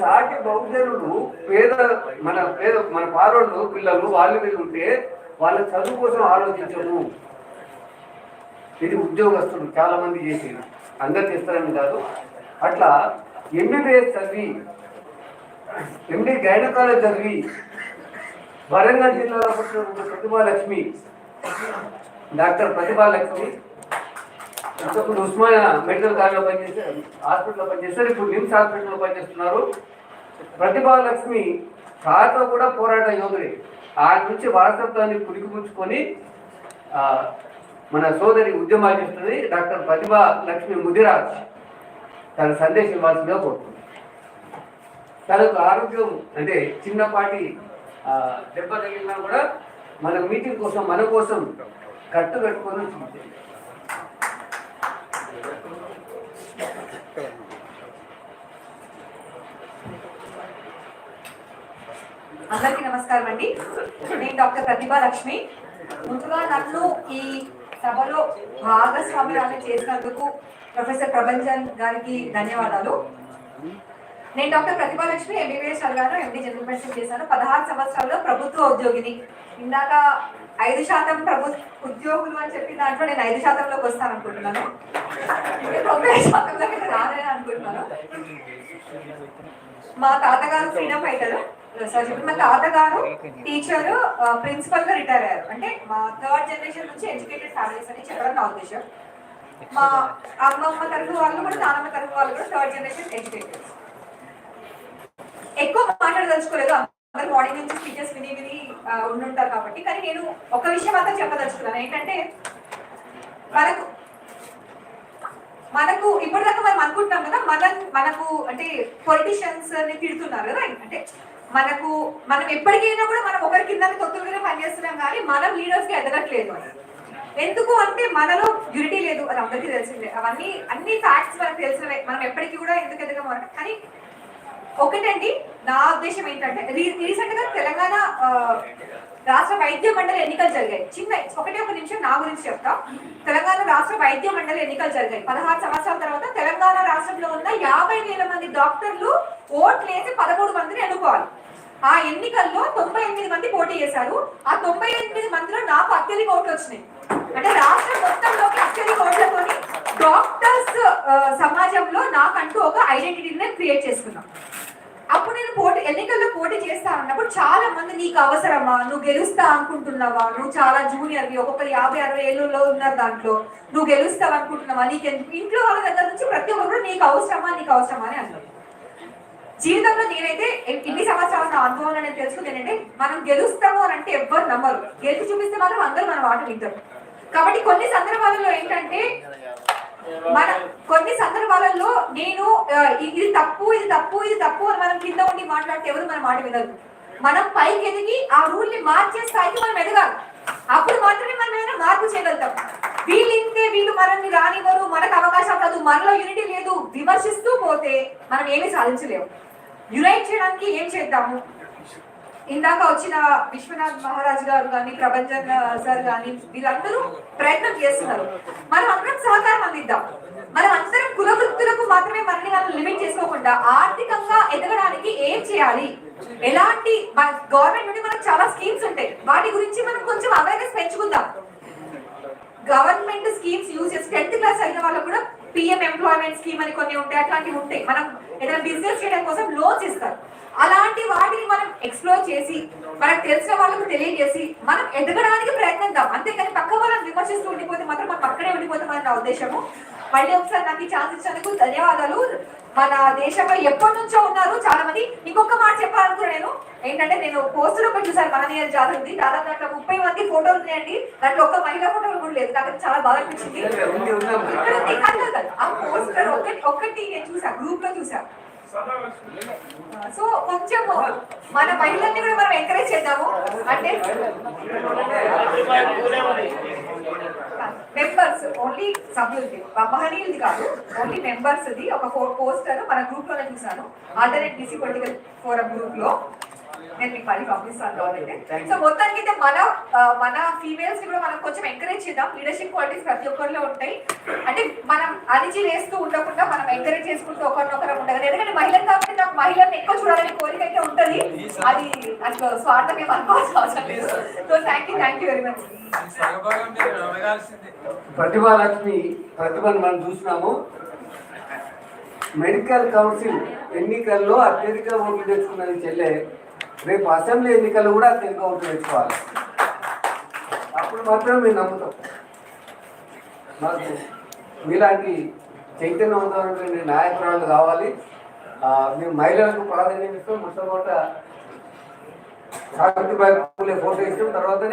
సాటి బహుజనులు పేద మన పేద మన పారోళ్ళు పిల్లలు వాళ్ళు వీళ్ళు ఉంటే వాళ్ళ చదువు కోసం ఆలోచించము. ఇది ఉద్యోగస్తులు చాలా మంది చేసేది అందరు చేస్తారని కాదు. అట్లా ఎంబీబీఎస్ చదివి ఎండి గైనకాలజీ చదివి వరంగల్ జిల్లాలో పుట్టిన ప్రతిభాలక్ష్మి డాక్టర్ ప్రతిభాలక్ష్మి ఇంతకుముందు ఉస్మానియా మెడికల్ కాలేజ్లో పనిచేశారు హాస్పిటల్లో పనిచేశారు ఇప్పుడు నిమ్స్ హాస్పిటల్లో పనిచేస్తున్నారు. ప్రతిభాలక్ష్మి తాతో కూడా పోరాట యోధుడే. ఆయన నుంచి వారసత్వాన్ని పుడికిపుచ్చుకొని మన సోదరి ఉద్యమాలు చేస్తుంది డాక్టర్ ప్రతిభా లక్ష్మి ముదిరాజ్. తన సందేశం ఇవ్వాల్సిందిగా కోరుతుంది తనకు ఆరోగ్యం అంటే చిన్నపాటి దెబ్బ తగిలినా కూడా మన మీటింగ్ కోసం మన కోసం కట్టు కట్టుకొని అందరికీ నమస్కారం అండి. నేను డాక్టర్ ప్రతిభా లక్ష్మి. ముందుగా నన్ను ఈ సభలో భాగస్వామ్యాన్ని చేసినందుకు ప్రొఫెసర్ ప్రభంజన్ గారికి ధన్యవాదాలు. నేను డాక్టర్ ప్రతిభా లక్ష్మి ఎంబీబీఎస్ చదివాను ఎండి జనరల్ మెడిసిన్ చేశాను. పదహారు సంవత్సరాల్లో ప్రభుత్వ ఉద్యోగిని. ఇందాక ఐదు శాతం ప్రభు ఉద్యోగులు అని చెప్పి దాంట్లో నేను ఐదు శాతంలోకి వస్తాను అనుకుంటున్నాను తొంభై శాతంలోకి రాలేని అనుకుంటున్నాను మా తాతగారు ఫ్రీడమ్ ఫైటర్. సార్ చెప్పండి మా తాతగారు టీచర్ ప్రిన్సిపల్గా రిటైర్ అయ్యారు. అంటే మా థర్డ్ జనరేషన్ నుంచి ఎడ్యుకేటెడ్ ఫ్యామిలీస్ అని చెప్పడం నా ఉద్దేశం. మా అమ్మమ్మ తరఫు వాళ్ళు కూడా నాన్నమ్మ తరఫు వాళ్ళు కూడా థర్డ్ జనరేషన్ ఎడ్యుకేటెడ్ ఎక్కువ మాట్లాడదలుచుకోలేదు. అందరు మార్నింగ్ నుంచి స్పీచెస్ విని విని ఉండుంటారు కాబట్టి. కానీ నేను ఒక విషయం మాత్రం చెప్పదలుచుకున్నాను. ఏంటంటే మనకు మనకు ఇప్పటిదాకా మనం అనుకుంటున్నాం కదా మన మనకు అంటే పొలిటీషియన్స్ని తిడుతున్నారు కదా. అంటే మనకు మనం ఎప్పటికైనా కూడా మనం ఒకరి కింద తొత్తులుగానే పనిచేస్తున్నాం కానీ మనం లీడర్స్గా ఎదగట్లేదు అని. ఎందుకు అంటే మనలో యూనిటీ లేదు అది అందరికీ తెలిసిందే. అవన్నీ అన్ని ఫ్యాక్ట్స్ మనకు తెలిసినవే. మనం ఎప్పటికీ కూడా ఎందుకు ఎదగము అంటే కానీ ఒకటండి నా ఉద్దేశం ఏంటంటే రీసెంట్గా తెలంగాణ రాష్ట్ర వైద్య మండలి ఎన్నికలు జరిగాయి. చిన్న ఒకటే ఒక నిమిషం నా గురించి చెప్తా. తెలంగాణ రాష్ట్ర వైద్య మండలి ఎన్నికలు జరిగాయి. పదహారు సంవత్సరాల తర్వాత తెలంగాణ రాష్ట్రంలో ఉన్న యాభై వేల మంది డాక్టర్లు ఓట్లు వేసి పదమూడు మందిని ఎన్నుకోవాలి. ఆ ఎన్నికల్లో తొంభై ఎనిమిది మంది పోటీ చేశారు. ఆ తొంభై ఎనిమిది మందిలో నాకు అత్యధిక ఓట్లు వచ్చినాయి. అంటే రాష్ట్రం మొత్తంలోకి అత్యధిక ఓట్లతో డాక్టర్స్ సమాజంలో నాకంటూ ఒక ఐడెంటిటీని క్రియేట్ చేసుకున్నాం. అప్పుడు నేను పోటీ ఎన్నికల్లో పోటీ చేస్తా అన్నప్పుడు చాలా మంది నీకు అవసరమా? నువ్వు గెలుస్తా అనుకుంటున్నావా? నువ్వు చాలా జూనియర్వి ఒక్కొక్కరు యాభై అరవై ఏళ్ళలో ఉన్నారు దాంట్లో. నువ్వు గెలుస్తావు అనుకుంటున్నావా నీకు ఇంట్లో వాళ్ళ దగ్గర నుంచి ప్రతి ఒక్కరు నీకు అవసరమా? నీకు అవసరమా? అని అన్నారు. జీవితంలో నేనైతే ఇన్ని సంవత్సరాల నా అనేది తెలుసుకుంది ఏంటంటే మనం గెలుస్తాము అని అంటే ఎవ్వరు నమ్మరు. గెలిచి చూపిస్తే మాత్రం అందరూ మన మాట వింటారు. కాబట్టి కొన్ని సందర్భాలలో ఏంటంటే మన కొన్ని సందర్భాలలో నేను ఇది తప్పు ఇది తప్పు ఇది తప్పు అని మనం కింద ఉండి మాట్లాడితే ఎవరు మన మాట వినరు. మనం పైకి ఎదిగి ఆ రూల్ని మార్చే స్థాయికి మనం ఎదగాలి. అప్పుడు మాత్రమే మనం ఏదైనా మార్పు చేయగలుగుతాం. వీళ్ళు ఇంతే వీళ్ళు మనల్ని రానివ్వరు మనకు అవకాశం కాదు మనలో యూనిటీ లేదు విమర్శిస్తూ పోతే మనం ఏమీ సాధించలేము. యునైట్ చేయడానికి ఏం చేద్దాము? ఇందాక వచ్చిన విశ్వనాథ్ మహారాజ్ గారు కానీ ప్రభంజన్ సార్ కానీ వీళ్ళందరూ ప్రయత్నం చేస్తున్నారు. మనం అందరం సహకారం అందిద్దాం. మనం అందరం కుల వృత్తులకు మాత్రమే మనల్ని మనం లిమిట్ చేసుకోకుండా ఆర్థికంగా ఎదగడానికి ఏం చేయాలి? ఎలాంటి గవర్నమెంట్ నుండి మనకు చాలా స్కీమ్స్ ఉంటాయి. వాటి గురించి మనం కొంచెం అవేర్నెస్ పెంచుకుందాం. గవర్నమెంట్ స్కీమ్స్ యూజ్ చేసి టెన్త్ క్లాస్ అయిన వాళ్ళకు కూడా పిఎం ఎంప్లాయ్మెంట్ స్కీమ్ అని కొన్ని ఉంటాయి అట్లాంటివి ఉంటాయి. మనం ఏదైనా బిజినెస్ చేయడం కోసం లోన్స్ ఇస్తారు. అలాంటి వాటిని మనం ఎక్స్ప్లోర్ చేసి మనకు తెలిసిన వాళ్ళకు తెలియజేసి మనం ఎదగడానికి ప్రయత్నిద్దాం. అంతేకాని పక్క వాళ్ళని విమర్శిస్తూ ఉండిపోతే మాత్రం మనం పక్కనే ఉండిపోతామని నా ఉద్దేశము. మళ్ళీ ఒకసారి నాకు ఈ ఛాన్స్ ఇచ్చినందుకు ధన్యవాదాలు. మన దేశంలో ఎప్పటి నుంచో ఉన్నారు చాలా మంది ఇంకొక మాట చెప్పాలనుకున్నా నేను ఏంటంటే నేను పోస్టర్ ఒకటి చూసాను మన నియర్ ఉంది దాదాపు దాంట్లో ముప్పై మంది ఫోటోలు ఉన్నాయండి. దాంట్లో ఒక్క మహిళ ఫోటోలు కూడా లేదు. అది చాలా బాగా అనిపించింది. ఇక్కడ. ఆ పోస్టర్ ఒకటి ఒకటి నేను చూసా గ్రూప్లో చూసా. సో కొంచెం మన మహిళల్ని కూడా మనం ఎంకరేజ్ చేద్దాము. అంటే మెంబర్స్ ఓన్లీ సభ్యులది మహనీయులది కాదు ఓన్లీ మెంబర్స్ ది ఒక పోస్టర్ మన గ్రూప్లోనే చూసాను. ఆల్టర్నేట్ బీసీ పొలిటికల్ ఫోరం గ్రూప్లో. నేను మీకు మళ్ళీ పంపిస్తాను you. సో మొత్తానికి అయితే మన మన ఫీమేల్స్ని కూడా మనం కొంచెం ఎంకరేజ్ చేద్దాం. లీడర్షిప్ క్వాలిటీస్ ప్రతి ఒక్కరిలో ఉంటాయి. అంటే మనం అణిచి వేస్తూ ఉండకుండా మనం ఎంకరేజ్ చేసుకుంటూ ఒకరినొకరు ఉండగలం. ఎందుకంటే మహిళలు కాబట్టి నాకు మహిళల్ని ఎక్కువ చూడాలని కోరిక అయితే ఉంటది. అది అసలు స్వార్థం ఏం అనుకోవాల్సిన అవసరం లేదు so thank you thank you very much సగభాగం మీరు అడగాల్సిందే. ప్రతిభా లక్ష్మి ప్రతిభను మనం చూసినాము. మెడికల్ కౌన్సిల్ ఎన్నికల్లో అత్యధిక ఓట్లు తెచ్చుకున్నది చెల్లె. రేపు అసెంబ్లీ ఎన్నికల్లో కూడా అత్యధిక ఓట్లు పెట్టుకోవాలి అప్పుడు మాత్రం మేము నమ్ముతాం మాకు మీలాంటి చైతన్యవంతమైనటువంటి నాయకురాలు కావాలి. మేము మహిళలకు ప్రాధాన్యం ఇస్తాం. మొట్టమొదట సావిత్రిబాయి ఫోటో ఇస్తాం. తర్వాతనే